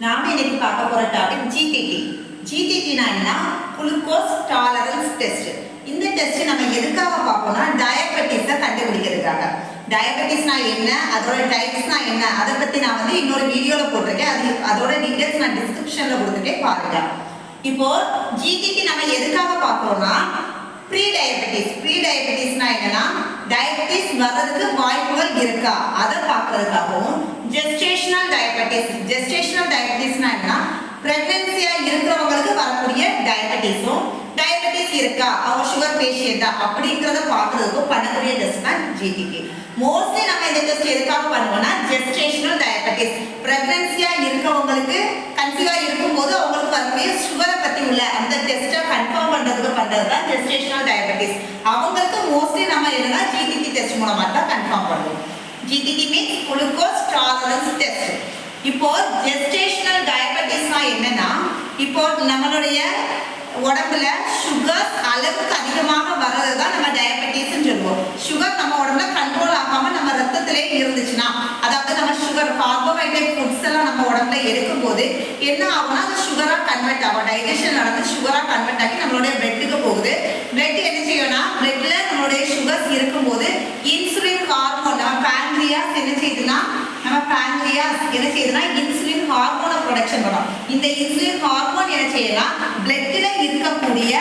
நாம இன்னைக்கு பார்க்க போற டாபிக் ஜிடிடி ஜிடிடினா என்ன? குளுக்கோஸ் டாலரன்ஸ் டெஸ்ட் இந்த டெஸ்ட் நம்ம எதுக்காக பார்ப்போம்னா டயபெட்டிஸை கண்டுபிடிக்கிறதுக்காக. டயபெட்டிஸ்னா என்ன? அதோட டைப்ஸ்னா என்ன? அதை பத்தி நான் வந்து இன்னொரு வீடியோல போட்டிருக்கேன். அது அதோட டீடைல்ஸ் நான் டிஸ்கிரிப்ஷன்ல கொடுத்துட்டேன் பாருங்க. இப்போ ஜிடிடி நம்ம எதுக்காக பார்க்குறோம்னா ப்ரீ டயபெட்டிஸ் ப்ரீ டயபெட்டிஸ்னா என்னன்னா டயபெட்டிஸ் வர்றதுக்கு வாய்ப்புகள் இருக்கா? அதை பார்க்கறதுக்காகவும் ஜெஸ்டேஷனல் டயபெட்டிஸ் ஜெஸ்டேஷனல் டயபெட்டிஸ்னா என்னன்னா பிரெக்னன்சியா இருக்கிறவங்களுக்கு வரக்கூடிய டயபெட்டிஸும் டயபெட்டிஸ் இருக்கா? அவங்க சுகர் பேஷியண்டா அப்படிங்கிறத பார்க்கறதுக்கும் பண்ணக்கூடிய டெஸ்ட் தான் ஜிடிடி மோஸ்ட்லி நம்ம இந்த டெஸ்ட் எதுக்காக பண்ணுவோம்னா ஜெஸ்டேஷனல் டயபெட்டிஸ் பிரெக்னன்சியா இருக்கவங்களுக்கு கன்சீவா இருக்கும்போது அவங்களுக்கு வரக்கூடிய சுகரை பத்தி உள்ள அந்த டெஸ்ட்டை கன்ஃபார்ம் பண்றதுக்கு பண்றது தான் ஜெஸ்டேஷனல் டயபெட்டிஸ் அவங்களுக்கு மோஸ்ட்லி நம்ம என்னன்னா ஜிடிடி டெஸ்ட் மூலமா தான் கன்ஃபார்ம் பண்ணுவோம். GTT means glucose tolerance test இப்போ ஜெஸ்டேஷனல் டயபெட்டிஸ்னா என்னன்னா இப்போ நம்மளுடைய உடம்புல சுகர் அளவுக்கு அதிகமாக வர்றது தான் நம்ம டயபெட்டிஸ்னு சொல்லுவோம். சுகர் நம்ம உடம்புல கண்ட்ரோல் ஆகாம நம்ம ரத்தத்திலே இருந்துச்சுன்னா அதாவது நம்ம சுகர் கார்போஹைட்ரேட் ஃபுட்ஸ் எல்லாம் நம்ம உடம்புல எடுக்கும் போது என்ன ஆகும்னா அது சுகரா கன்வெர்ட் ஆகும். டைஜஷன் நடந்து சுகரா கன்வெர்ட் ஆகி நம்மளுடைய பிளட்டுக்கு போகுது. பிளட் என்ன செய்யும்னா பிளட்ல நம்மளுடைய சுகர்ஸ் இருக்கும்போது இன்சுலின் ஹார்மோன் நம்ம பேங்க்ரியாஸ் என்ன செய்யுதுன்னா நம்ம பேங்க்ரியாஸ் என்ன செய்யுதுன்னா இன்சுலின் ஹார்மோனை ப்ரொடக்ஷன் பண்ணும். இந்த இன்சுலின் ஹார்மோன் என்ன செய்யலாம்? பிளட்ல இருக்கக்கூடிய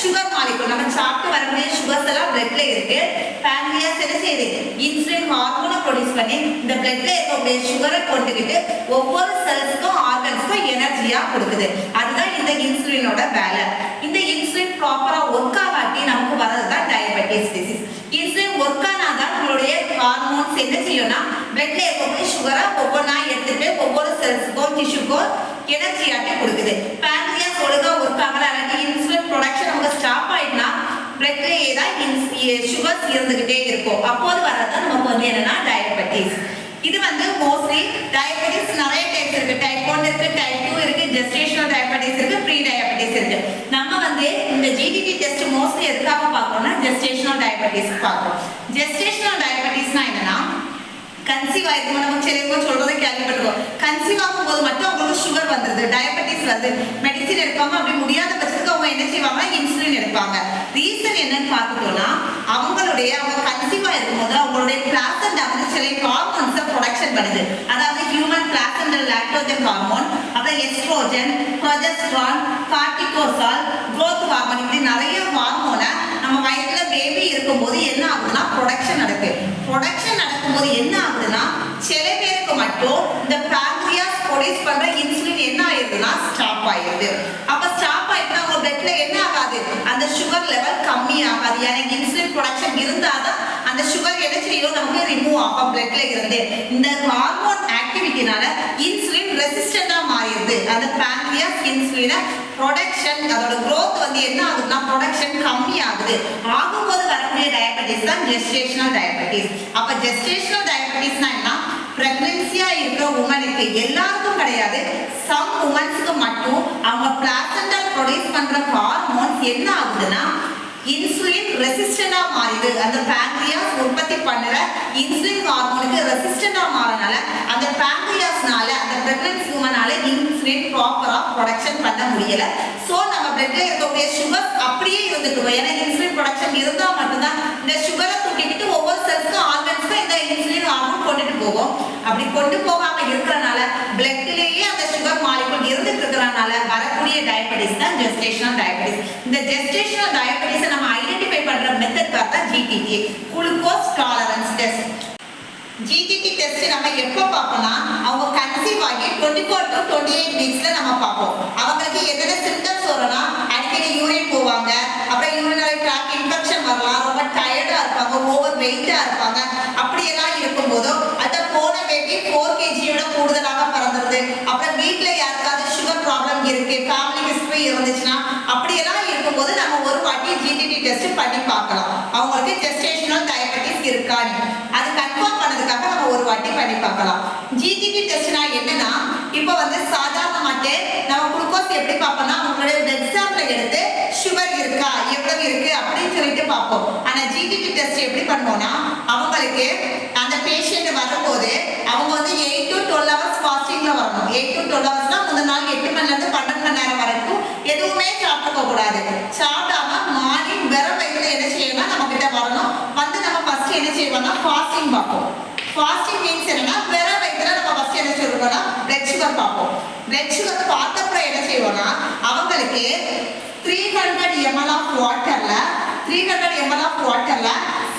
சுகர் மாலிகுல் நம்ம சாப்பிட்டு வரக்கூடிய சுகர்ஸ் எல்லாம் பிளட்ல இருக்கு. பேங்க்ரியாஸ் என்ன செய்யுது? இன்சுலின் ஹார்மோனை ப்ரொடியூஸ் பண்ணி இந்த பிளட்ல இருக்கக்கூடிய சுகரை கொண்டுக்கிட்டு ஒவ்வொரு செல்ஸ்க்கும் ஆர்கன்ஸ்க்கும் எனர்ஜியா கொடுக்குது. அதுதான் இந்த இன்சுலினோட வேலை. இந்த இன்சுலின் ப்ராப்பரா ஒர்க் ஆகாட்டி நமக்கு வர்றது தான் டயபெட்டிஸ் டிசீஸ் இன்சுலின் ஒர்க் ஆனாதான் நம்மளுடைய ஹார்மோன்ஸ் என்ன செய்யும்னா பிளட்ல இருக்கக்கூடிய சுகரை ஒவ்வொன்றா எடுத்துட்டு ஒவ்வொரு செல்ஸுக்கோ டிஷ்யூக்கோ எனர்ஜி ஆட்டி கொடுக்குது. பேங்க்ரியாஸ் ஒழுங்கா ஒர்க் ஆகல இல்லாட்டி இன்சுலின் ப்ரொடக்ஷன் அவங்க ஸ்டாப் ஆயிட்டுனா பிளட்லேயே தான் சுகர்ஸ் இருந்துகிட்டே இருக்கும். அப்போது வர்றது நமக்கு வந்து என்னன்னா டயபெட்டிஸ் இது வந்து மோஸ்ட்லி டயபெட்டிஸ் நிறைய டைப்ஸ் இருக்கு. டைப் ஒன் இருக்கு டைப் டூ இருக்கு ஜெஸ்டேஷனல் டயபெட்டிஸ் இருக்கு ப்ரீ டயபெட்டிஸ் இருக்கு. நம்ம வந்து இந்த ஜிடிடி டெஸ்ட் மோஸ்ட்லி எதுக்காக பார்க்கணும்னா ஜெஸ்டேஷனல் டயபெட்டிஸ் பார்க்கணும் ஜெஸ்டேஷனல் டயபெட்டிஸ்னா என்னன்னா கன்சீவ் ஆயிருக்கும் நம்ம சிலவங்க சொல்றதை கேள்விப்பட்டிருக்கோம். கன்சீவ் ஆகும்போது மட்டும் அவங்களுக்கு சுகர் வந்துருது டயபெட்டிஸ் வருது. மெடிசின் எடுப்பாங்க அப்படி முடியாத பட்சத்துக்கு அவங்க என்ன செய்வாங்க? இன்சுலின் எடுப்பாங்க. ரீசன் என்னன்னு பார்த்துட்டோம்னா அவங்களுடைய அவங்க கன்சீவ் ஆயிருக்கும்போது அவங்களுடைய பிளாசண்டா வந்து சில ஹார்மோன்ஸை ப்ரொடக்ஷன் பண்ணுது. அதாவது ஹியூமன் பிளாசண்டல் லாக்டோஜன் ஹார்மோன் அப்புறம் estrogen progesterone cortisol growth hormone இப்படி நிறைய ஹார்மோனை நம்ம வயிற்றுல பேபி இருக்கும்போது என்ன ஆகுதுன்னா ப்ரொடக்ஷன் நடக்குது. ப்ரொடக்ஷன் நடக்கும்போது என்ன ஆகுதுன்னா சில பேருக்கு மட்டும் இந்த பேங்க்ரியாஸ் ப்ரொடியூஸ் பண்ற இன்சுலின் என்ன ஆயிருதுன்னா ஸ்டாப் ஆயிருது. அப்ப ஸ்டாப் ஆயிட்டுனா உங்க பிளட்ல என்ன ஆகாது? அந்த சுகர் லெவல் கம்மி ஆகாது எனக்கு இன்சுலின் ப்ரொடக்ஷன் இருந்தாதான் அந்த சுகர் என்ன செய்யும் நமக்கு ரிமூவ் ஆகும் பிளட்ல இருந்து. இந்த ஹார்மோன் ஆக்டிவிட்டினால இன்சுலின் ரெசிஸ்டண்டாக மாறிடுது அந்த பேங்க்ரியாஸ் இன்சுலினை ப்ரொடக்ஷன் அதோட க்ரோத் வந்து என்ன ஆகுதுன்னா ப்ரொடக்ஷன் கம்மி ஆகுது ஆகும்போது வரக்கூடிய டயபெட்டிஸ் தான் ஜெஸ்டேஷனல் டயபெட்டிஸ் அப்போ ஜெஸ்டேஷனல் டயபெட்டிஸ்னா என்ன? பிரெக்னன்சியா இருக்கிற உமனுக்கு எல்லாருக்கும் கிடையாது. சம் உமன்ஸ்க்கு மட்டும் அவங்க பிளாசண்டல் ப்ரொடியூஸ் பண்ற ஹார்மோன்ஸ் என்ன ஆகுதுன்னா இன்சுலின் ரெசிஸ்டண்டா மாறிது அந்த பேங்க்ரியாஸ் உற்பத்தி பண்ணுற இன்சுலின் ஹார்மோனுக்கு ரெசிஸ்டண்டா மாறனால அந்த பேங்க்ரியாஸ்னால அந்த பிரெக்னன்சி உமனால இன்சுலின் ப்ராப்பரா ப்ரொடக்ஷன் பண்ண முடியல. சோ நம்ம பிளட்ல இருக்கக்கூடிய சுகர் அப்படியே இருந்துட்டு ஏன்னா இன்சுலின் ப்ரொடக்ஷன் இருந்தா மட்டும்தான் இந்த சுகரை தூக்கிக்கிட்டு ஒவ்வொரு செல்ஸ்க்கும் ஆர்கன்ஸ்க்கும் இந்த இன்சுலின் ஹார்மோன் கொண்டுட்டு போகும். அப்படி கொண்டு போகாம இருக்கிறனால பிளட்லயே அந்த சுகர் மாலிகுல் இருந்துட்டு இருக்கிறனால வரக்கூடிய டயபெட்டிஸ் தான் ஜெஸ்டேஷனல் டயபெட்டிஸ் இந்த ஜெஸ்டேஷனல் டயபெட்டிஸை நம்ம ஐடென்டிஃபை பண்ற மெத்தட் பார்த்தா GTT glucose tolerance test GTT test நம்ம எப்போ பார்ப்போம்னா அவங்க கன்சீவ் ஆகி twenty four to twenty eight வீக்ஸ்ல நம்ம பார்ப்போம். அவங்களுக்கு எத்தனை சிம்டம்ஸ் வரும்னா அடிக்கடி யூரின் போவாங்க அப்புறம் யூரினரி ட்ராக் இன்ஃபெக்ஷன் வரலாம் ரொம்ப டயர்டா இருப்பாங்க ஓவர் வெயிட்டா இருப்பாங்க. அப்படியெல்லாம் இருக்கும்போது அந்த போன பேபி ஃபோர் கேஜியோட கூடுதலாக பறந்துருது. அப்புறம் வீட்டில் யாருக்காவது சுகர் ப்ராப்ளம் இருக்கு கேள்வி ஹிஸ்டரி இருந்துச்சுன்னா அப்படியெல்லாம் இருக்கும்போது நம்ம ஒரு வாட்டி ஜிடிடி டெஸ்ட் பண்ணி பார்க்கலாம். அவங்களுக்கு ஜெஸ்டேஷனல் டயபெட்டிஸ் இருக்கான்னு அது கன்ஃபார்ம் பண்ணதுக்காக நம்ம ஒரு வாட்டி பண்ணி பார்க்கலாம். ஜிடிடி டெஸ்ட்னா என்னன்னா இப்போ வந்து சாதாரணமாட்டு நம்ம குளுக்கோஸ் எப்படி பார்ப்போம்னா அவங்களுடைய எக்ஸாம்பிள் எடுத்து சுகர் இருக்கா எவ்வளவு இருக்கு அப்படின்னு சொல்லிட்டு பார்ப்போம். ஆனா ஜிடிடி டெஸ்ட் எப்படி பண்ணுவோம்னா அவங்களுக்கு அந்த பேஷண்ட் வரும்போது அவங்க வந்து எயிட் டு டுவெல் ஹவர்ஸ் ஃபாஸ்டிங்ல வரணும். எயிட் டு டுவெல் ஹவர்ஸ்னா முதல் நாள் எட்டு மணில இருந்து பன்னெண்டு மணி நேரம் வரைக்கும் எதுவுமே சாப்பிட்டுக்க கூடாது. சாப்பிடாம மார்னிங் வெறும் வயதுல என்ன செய்யணும்னா நம்ம கிட்ட வரணும். வந்து நம்ம ஃபர்ஸ்ட் என்ன செய்வோம்னா ஃபாஸ்டிங் பார்ப்போம். ஃபாஸ்டிங் மீன்ஸ் என்னன்னா வெறும் வயதுல நம்ம ஃபர்ஸ்ட் என்ன சொல்லுவோம்னா பிளட் சுகர் பார்ப்போம். பிளட் சுகர் பார்த்து என்ன அவங்களுக்கு த்ரீ ஹண்ட்ரட் எம்எல் ஆஃப் வாட்டர்ல த்ரீ ஹண்ட்ரட் எம்எல் ஆஃப் வாட்டர்ல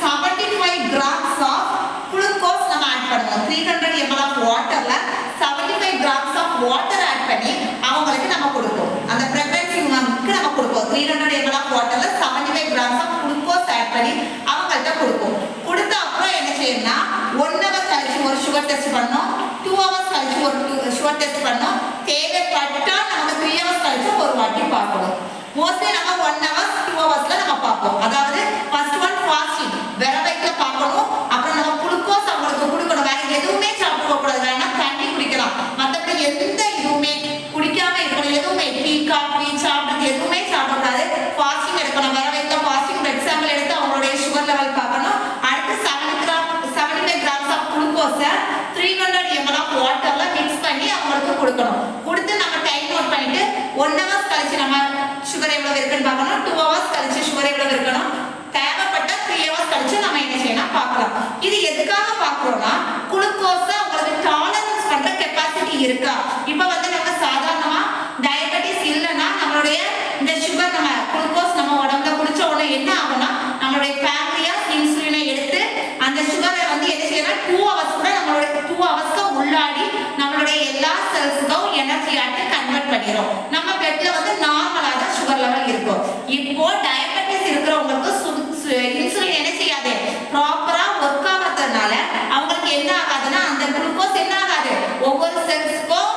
seventy five grams of glucose நம்ம ஆட் பண்ணுவோம். த்ரீ ஹண்ட்ரட் எம்எல் ஆஃப் வாட்டர்ல seventy five grams of water add பண்ணி அவங்களுக்கு நம்ம கொடுப்போம். அந்த ப்ரெக்னன்சி உமனுக்கு நம்ம கொடுப்போம். த்ரீ ஹண்ட்ரட் எம்எல் ஆஃப் வாட்டர்ல seventy five grams of glucose add பண்ணி அவங்கள்ட்ட கொடுப்போம். கொடுத்த அப்புறம் என்ன செய்யணும்னா ஒன் ஹவர் கழிச்சு ஒரு சுகர் டெஸ்ட் பண்ணோம். டூ ஹவர்ஸ் கழிச்சு ஒரு சுகர் டெஸ்ட் பண்ணோம். தேவைப்பட்டால் நம்ம ஹவர்ஸ் கழிச்சு ஒரு வாட்டி பார்க்கணும். மோஸ்ட்லி நம்ம ஒன் ஹவர்ஸ் டூ ஹவர்ஸ்ல நம்ம பார்ப்போம். அதாவது ஃபர்ஸ்ட் ஒன் ஃபாஸ்டிங் வெற வயிற்றுல பார்க்கணும் அப்புறம் நம்ம குளுக்கோஸ் அவங்களுக்கு கொடுக்கணும் வேற எதுவுமே சாப்பிட கூடாது வேணா தண்ணி குடிக்கலாம் மற்றபடி எந்த இதுவுமே குடிக்காம இருக்கணும் எதுவுமே டீ காஃபி சாப்பிடுறது எதுவுமே சாப்பிடக்கூடாது ஃபாஸ்டிங் எடுக்கணும் வெற வயிற்றுல ஃபாஸ்டிங் பிளட் சாம்பிள் எடுத்து அவங்களுடைய சுகர் லெவல் பார்க்கணும் அடுத்து seven gram seventy five grams of குளுக்கோஸை three hundred ML of வாட்டர்ல மிக்ஸ் பண்ணி அவங்களுக்கு கொடுக்கணும் கொடுத்து நம்ம டைம் நோட் பண்ணிட்டு ஒன் ஹவர்ஸ் கழிச்சு நம்ம சுகர் எவ்வளவு இருக்குன்னு பார்க்கணும். டூ ஹவர்ஸ் கழிச்சு சுகர் எவ்வளவு இருக்கணும். தேவைப்பட்ட த்ரீ ஹவர்ஸ் கழிச்சு நம்ம என்ன செய்யலாம்? பார்க்கலாம். இது எதுக்காக பார்க்குறோம்னா குளுக்கோஸை அவங்களுக்கு டாலரன்ஸ் பண்ற கெப்பாசிட்டி இருக்கா? இப்போ வந்து நம்ம சாதாரணமா டயபெட்டிஸ் இல்லைன்னா நம்மளுடைய இந்த சுகர் நம்ம குளுக்கோஸ் நம்ம உடம்புல குடிச்ச உடனே என்ன ஆகும்னா நம்மளுடைய பேங்க்ரியாஸ் இன்சுலினை எடுத்து அந்த சுகரை வந்து என்ன செய்யணும் டூ ஹவர்ஸ் கூட நம்மளுடைய டூ ஹவர்ஸ்க்கு உள்ளாடி நம்மளுடைய எல்லா செல்ஸுக்கும் எனர்ஜி ஆட்டு கன்வெர்ட் பண்ணிடும் நம்ம பிளட்ல வந்து நார்மலாக தான் இருக்கும். இப்போ டயபெட்டிஸ் இருக்கிறவங்களுக்கு இன்சுலின் என்ன செய்யாது? ப்ராப்பரா ஒர்க் ஆகாததுனால அவங்களுக்கு என்ன ஆகாதுன்னா அந்த குளுக்கோஸ் என்ன ஆகாது? ஒவ்வொரு செல்ஸுக்கும்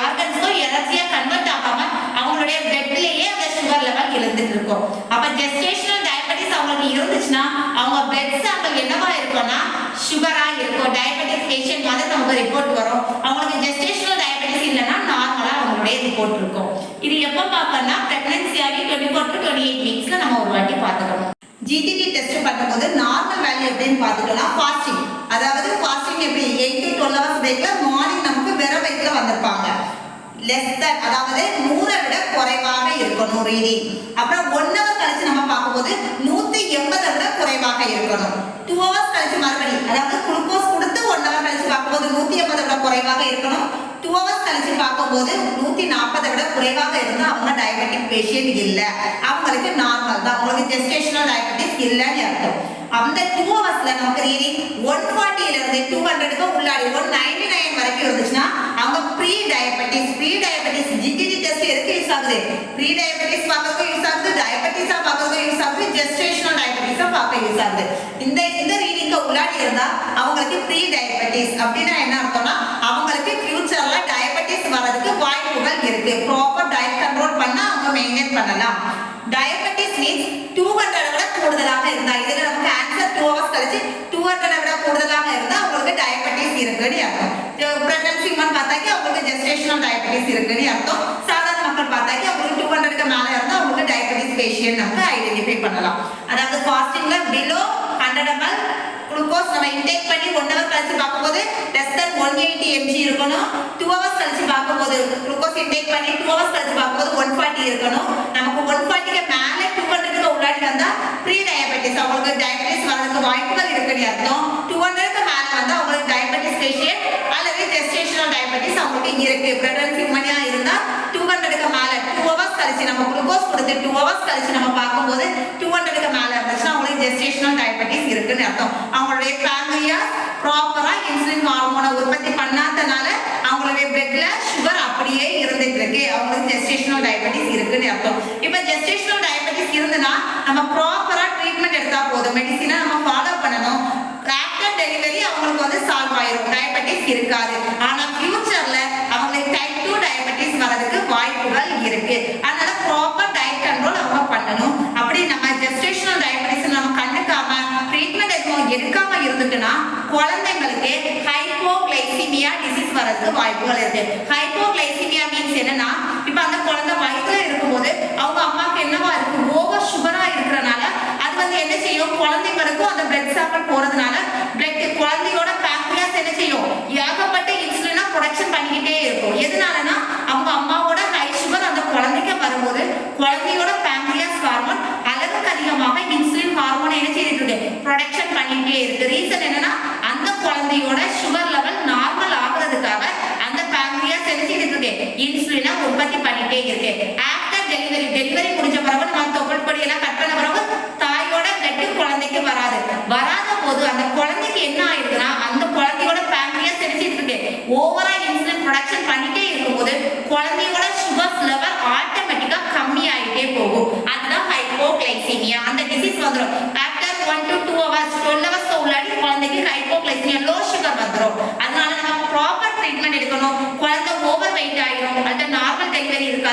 ஆர்கன்ஸ்க்கும் எனர்ஜியா கன்வெர்ட் ஆகாம அவங்களுடைய பிளட்லயே அந்த சுகர் லெவல் இருந்துட்டு இருக்கும். அப்ப ஜெஸ்டேஷனல் டயபெட்டிஸ் அவங்களுக்கு இருந்துச்சுன்னா அவங்க பிளட் சாம்பிள் என்னவா இருக்கும்னா சுகரா இருக்கும். டயபெட்டிஸ் பேஷண்ட் மாதிரி நமக்கு ரிப்போர்ட் வரும். அவங்களுக்கு ஜெஸ்டேஷனல் டயபெட்டிஸ் இல்லைன்னா நார்மலா நம்மளுடைய இது இருக்கும் இது எப்போ பார்க்கணும்னா பிரெக்னன்சி ஆகி twenty four to twenty eight வீக்ஸ்ல நம்ம ஒரு வாட்டி பார்த்துக்கணும். ஜிடிடி டெஸ்ட் பண்ணும்போது நார்மல் வேல்யூ எப்படின்னு பார்த்துட்டோம்னா ஃபாஸ்டிங் அதாவது ஃபாஸ்டிங் எப்படி? எயிட் டு டுவெல் ஹவர்ஸ் பிரேக்ல மார்னிங் நமக்கு வெற வயிற்றுல வந்திருப்பாங்க. லெஸ் தட் அதாவது நூறை விட குறைவாக இருக்கணும் ரீடிங் அப்புறம் ஒன் ஹவர் கழிச்சு நம்ம பார்க்கும்போது நூத்தி எண்பதை விட குறைவாக இருக்கணும். டூ ஹவர்ஸ் கழிச்சு மறுபடி அதாவது குளுக்கோஸ் கொடுத்து ஒன் ஹவர் கழிச்சு பார்க்கும்போது நூத்தி எண்பதை விட குறைவாக இருக்கணும் பார்க்கும்போது நூத்தி நாற்பதை விட குறைவாக இருந்தால் அவங்க டயபெட்டிக் பேஷண்ட் இல்லை. அவங்களுக்கு நார்மல் தான். அவங்களுக்கு டெஸ்டேஷனல் டயபெட்டிஸ் இல்லைன்னு அர்த்தம். அந்த டூ ஹவர்ஸ்ல நமக்கு ரீடிங் ஒன் ஃபார்ட்டில இருந்து டூ ஹண்ட்ரடுக்கு உள்ளாடி ஒன் நைன்டி நைன் வரைக்கும் இருந்துச்சுன்னா அவங்க pre diabetes pre diabetes GTT test எதுக்கு யூஸ் ஆகுது? ப்ரீ டயபெட்டிஸ் பார்க்கறதுக்கு யூஸ் ஆகுது டயபெட்டிஸா பார்க்கறதுக்கு யூஸ் ஆகுது ஜெஸ்டேஷனல் டயபெட்டிஸா பார்க்க யூஸ் ஆகுது. இந்த இந்த நீங்க உள்ளாடி இருந்தா அவங்களுக்கு ப்ரீ டயபெட்டிஸ் அப்படின்னா என்ன அர்த்தம்னா அவங்களுக்கு ஃபியூச்சர்ல டயபெட்டிஸ் வர்றதுக்கு வாய்ப்புகள் இருக்கு. ப்ராப்பர் டயட் கண்ட்ரோல் பண்ணா அவங்க மெயின்டைன் பண்ணலாம். டயபெட்டிஸ் மீன்ஸ் டூ ஹண்ட்ரட் விட கூடுதலாக இருந்தா இதுல நமக்கு ஆன்சர் டூ ஹவர்ஸ் கழிச்சு டூ ஹண்ட்ரட் விட கூடுதலாக இருந்தா அவங்களுக்கு டயபெட்டிஸ் இருக்குன்னு அர்த்தம். பிரெக்னன்சி உமன் பார்த்தாக்கி அவங்களுக்கு ஜெஸ்டேஷனல் டயபெட்டிஸ் இருக்குன்னு அர்த்தம். சாதாரண மக்கள் பார்த்தாக்கி அவங்களுக்கு டூ ஹண்ட்ரட்க்கு மேலே இருந்தா அவங்களுக்கு டயபெட்டிஸ் பேஷியன் நமக்கு ஐடென்டிஃபை பண்ணலாம். அதாவது ஃபாஸ்டிங்ல பிலோ ஹண்ட்ரட் எம்எல் குளுக்கோஸ் நம்ம இன்டேக் பண்ணி ஒன் ஹவர் கழிச்சு பார்க்கும்போது less than one eighty MG இருக்கணும். டூ ஹவர்ஸ் கழிச்சு பார்க்கும்போது குளுக்கோஸ் இன்டேக் பண்ணி டூ ஹவர்ஸ் கழிச்சு பார்க்கும்போது ஒன் ஃபார்ட்டி இருக்கணும். நமக்கு ஒன் ஃபார்ட்டிக்கு மேலே டூ ஹண்ட்ரடுக்கு உள்ளாடி வந்தால் ப்ரீ டயபெட்டிஸ் அவங்களுக்கு டயபெட்டிஸ் வரதுக்கு வாய்ப்புகள் இருக்குன்னு அர்த்தம். டூ ஹண்ட்ரடுக்கு மேலே வந்தால் அவங்களுக்கு டயபெட்டிஸ் பேஷியன் அல்லது டெஸ்டேஷனல் டயபெட்டிஸ் அவங்களுக்கு இருக்கு. பிரெக்னன்சி மணியாக இருந்தால் டூ ஹண்ட்ரடுக்கு மேலே டூ ஹவர்ஸ் கழிச்சு நம்ம குளுக்கோஸ் கொடுத்து டூ ஹவர்ஸ் கழிச்சு நம்ம பார்க்கும்போது டூ ஹண்ட்ரடுக்கு மேலே இருந்துச்சுன்னா அவங்களுக்கு ஜெஸ்டேஷனல் டயபெட்டிஸ் இருக்குன்னு அர்த்தம். அவங்களுடைய பேங்க்ரியாஸ் ப்ராப்பரா இன்சுலின் ஹார்மோனை உற்பத்தி பண்ணாதனால அவங்களுடைய பிளட்ல சுகர் அப்படியே இருந்துட்டு இருக்கு அவங்களுக்கு ஜெஸ்டேஷனல் டயபெட்டிஸ் இருக்குன்னு அர்த்தம். இப்போ ஜெஸ்டேஷனல் டயபெட்டிஸ் இருந்துன்னா நம்ம ப்ராப்பரா ட்ரீட்மெண்ட் எடுத்தா போதும். மெடிசினை நம்ம ஃபாலோ பண்ணணும். ஆஃப்டர் டெலிவரி அவங்களுக்கு வந்து சால்வ் ஆயிரும். டயபெட்டிஸ் இருக்காது. ஆனா ஃபியூச்சர்ல வாய்ப்புகள் இருக்கு. ஹைப்போகிளைசிமியா மீன்ஸ் என்னன்னா இப்ப அந்த குழந்தை வயிற்றுல இருக்கும்போது அவங்க அம்மாக்கு என்னவா இருக்கு? ஓவர் சுகரா இருக்கிறனால அது வந்து என்ன செய்யும்? குழந்தைங்களுக்கும் அந்த பிளட் சாம்பிள் போறதுனால பிளட் குழந்தையோட பேங்க்ரியாஸ் என்ன செய்யும்? ஏகப்பட்ட இன்சுலினா ப்ரொடக்ஷன் பண்ணிக்கிட்டே இருக்கும். எதனாலனா அவங்க அம்மாவோட ஹை சுகர் அந்த குழந்தைக்கு வரும்போது குழந்தையோட பேங்க்ரியாஸ் ஹார்மோன் அளவுக்கு அதிகமாக இன்சுலின் ஹார்மோன் என்ன செய்துட்டு இருக்கு? ப்ரொடக்ஷன்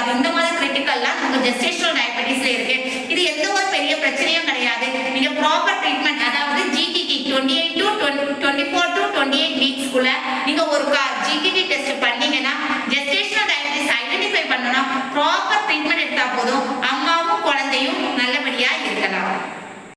ஆகும் இந்த மாதிரி கிரிட்டிக்கல்லாம் உங்க ஜெஸ்டேஷனல் டயபெட்டிஸ்ல இருக்கு. இது எந்த ஒரு பெரிய பிரச்சனையும் கிடையாது. நீங்க ப்ராப்பர் ட்ரீட்மெண்ட் அதாவது GTT twenty eight to twenty four to twenty eight வீக்ஸ்க்குள்ள நீங்க ஒரு ஜிடிடி டெஸ்ட் பண்ணீங்கன்னா ஜெஸ்டேஷனல் டயபெட்டிஸ் ஐடென்டிஃபை பண்ணணும் ப்ராப்பர் ட்ரீட்மெண்ட் எடுத்தா போதும் அம்மாவும் குழந்தையும் நல்லபடியா இருக்கலாம்.